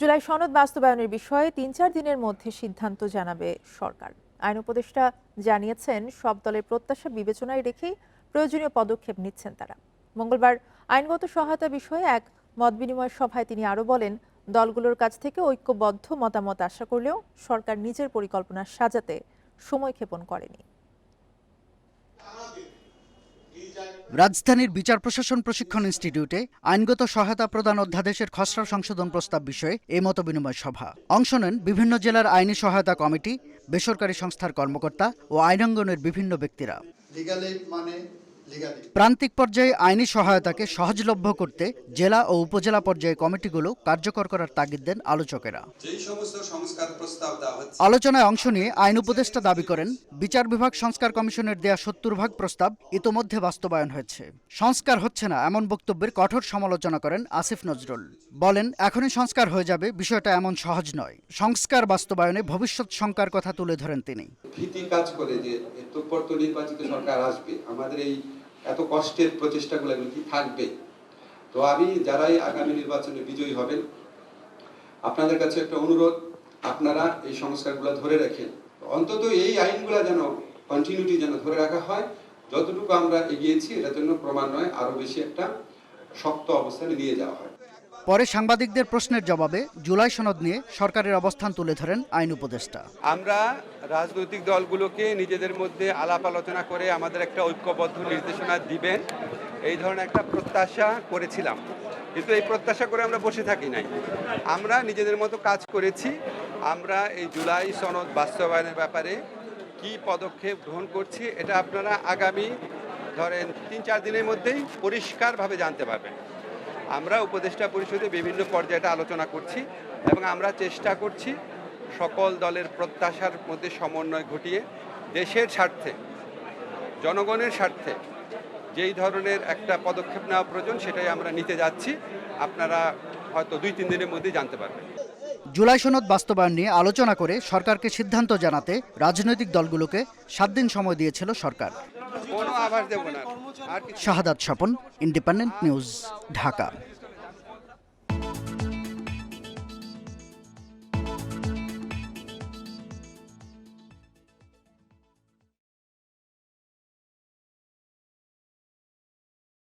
জুলাই সনদ বাস্তবায়নের বিষয়ে তিন চার দিনের মধ্যে সিদ্ধান্ত জানাবে সরকার। আইন উপদেষ্টা জানিয়েছেন, সব দলের প্রত্যাশা বিবেচনায় রেখেই প্রয়োজনীয় পদক্ষেপ নিচ্ছেন তারা। মঙ্গলবার আইনগত সহায়তা বিষয়ে এক মতবিনিময় সভায় তিনি আরও বলেন, দলগুলোর কাছ থেকে ঐক্যবদ্ধ মতামত আশা করলেও সরকার নিজের পরিকল্পনা সাজাতে সময় ক্ষেপণ করেনি। রাজধানীর বিচার প্রশাসন প্রশিক্ষণ ইনস্টিটিউটে আইনগত সহায়তা প্রদান অধ্যাদেশের খসড়া সংশোধন প্রস্তাব বিষয়ে এই মতবিনিময় সভা। অংশ নেন বিভিন্ন জেলার আইনি সহায়তা কমিটি, বেসরকারি সংস্থার কর্মকর্তা ও আইনাঙ্গনের বিভিন্ন ব্যক্তিরা। প্রান্তিক পর্যায়ে আইনি সহায়তাকে সহজলভ্য করতে জেলা ও উপজেলা পর্যায়ে কমিটিগুলো কার্যকর করার তাগিদ দেন আলোচকেরা। যেই সমস্ত সংস্কার প্রস্তাব দেওয়া হচ্ছে আলোচনায় অংশ নিয়ে আইন উপদেষ্টা দাবি করেন বিচার বিভাগ সংস্কার কমিশনের দেয়া সত্তর ভাগ প্রস্তাব ইতোমধ্যে বাস্তবায়ন হয়েছে। সংস্কার হচ্ছে না এমন বক্তব্যের কঠোর সমালোচনা করেন আসিফ নজরুল। বলেন এখনই সংস্কার হয়ে যাবে বিষয়টা এমন সহজ নয়। সংস্কার বাস্তবায়নে ভবিষ্যৎ শঙ্কার কথা তুলে ধরেন তিনি। ভীতি কাজ করে যে এরপর তো নির্বাচিত সরকার আসবে আমাদের এই এত কষ্টের প্রচেষ্টাগুলো এগুলো কি থাকবে? তো আমি যারাই আগামী নির্বাচনে বিজয়ী হবেন, আপনাদের কাছে একটা অনুরোধ, আপনারা এই সংস্কারগুলো ধরে রাখেন। অন্তত এই আইনগুলো যেন কন্টিনিউটি যেন ধরে রাখা হয়, যতটুকু আমরা এগিয়েছি, এটার জন্য ক্রমান্বয়ে আরও বেশি একটা শক্ত অবস্থানে নিয়ে যাওয়া হয়। পরে সাংবাদিকদের প্রশ্নের জবাবে জুলাই সনদ নিয়ে সরকারের অবস্থান তুলে ধরেন আইন উপদেষ্টা। আমরা রাজনৈতিক দলগুলোকে নিজেদের মধ্যে আলাপ আলোচনা করে আমাদের একটা ঐক্যবদ্ধ নির্দেশনা দিবেন। এই ধরনের একটা প্রত্যাশা করেছিলাম। কিন্তু এই প্রত্যাশা করে আমরা বসে থাকি নাই। আমরা নিজেদের মতো কাজ করেছি। আমরা এই জুলাই সনদ বাস্তবায়নের ব্যাপারে কি পদক্ষেপ গ্রহণ করছি এটা আপনারা আগামী ধরেন তিন চার দিনের মধ্যেই পরিষ্কারভাবে জানতে পারবেন। আমরা উপদেষ্টা পরিষদে বিভিন্ন পর্যায়ে আলোচনা করছি এবং আমরা চেষ্টা করছি সকল দলের প্রত্যাশার মধ্যে সমন্বয় ঘটিয়ে দেশের স্বার্থে, জনগণের স্বার্থে যেই ধরনের একটা পদক্ষেপ নেওয়া প্রয়োজন সেটাই আমরা নিতে যাচ্ছি। আপনারা হয়তো দুই, তিন দিনের মধ্যেই জানতে পারবেন। জুলাই সনদ বাস্তবায়ন নিয়ে আলোচনা করে সরকারকে সিদ্ধান্ত জানাতে রাজনৈতিক দলগুলোকে সাত দিন সময় দিয়েছিল সরকার। Shahadat Swapan independent news Dhaka.